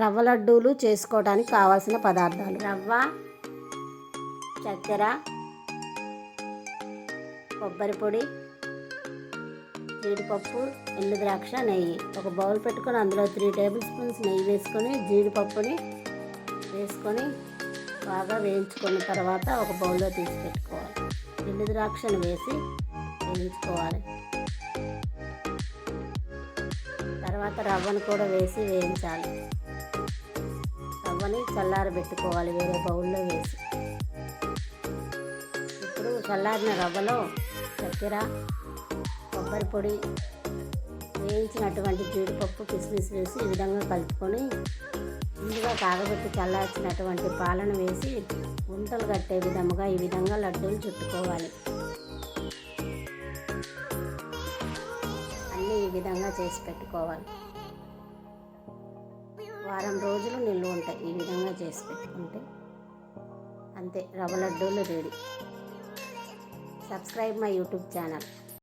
రవ్వ లడ్డూలు చేసుకోవడానికి కావాల్సిన పదార్థాలు. రవ్వ చక్కెర కొబ్బరి పొడి జీడిపప్పు ఎండు ద్రాక్ష నెయ్యి. ఒక బౌల్ పెట్టుకొని అందులో త్రీ టేబుల్ స్పూన్స్ నెయ్యి వేసుకొని జీడిపప్పుని వేసుకొని బాగా వేయించుకున్న తర్వాత ఒక బౌల్లో తీసి పెట్టుకోవాలి. ఎండు ద్రాక్షను వేసి వేయించుకోవాలి. తర్వాత రవ్వను కూడా వేసి వేయించాలి. రవ్వని చల్లారబెట్టుకోవాలి వేరే బౌల్లో వేసి. ఇప్పుడు చల్లారిన రవ్వలో చక్కెర కొబ్బరి పొడి వేయించినటువంటి జీడిపప్పు కిస్మిస్ వేసి ఈ విధంగా కలుపుకొని ముందుగా కాగబెట్టి చల్లార్చినటువంటి పాలను వేసి గుంటలు కట్టే విధముగా ఈ విధంగా లడ్డూలు చుట్టుకోవాలి. అన్నీ ఈ విధంగా చేసి పెట్టుకోవాలి. వారం రోజులు నిల్వ ఉంటాయి ఈ విధంగా చేసి పెట్టుకుంటే. అంతే రవ్వ లడ్డూలు ready. Subscribe my YouTube channel.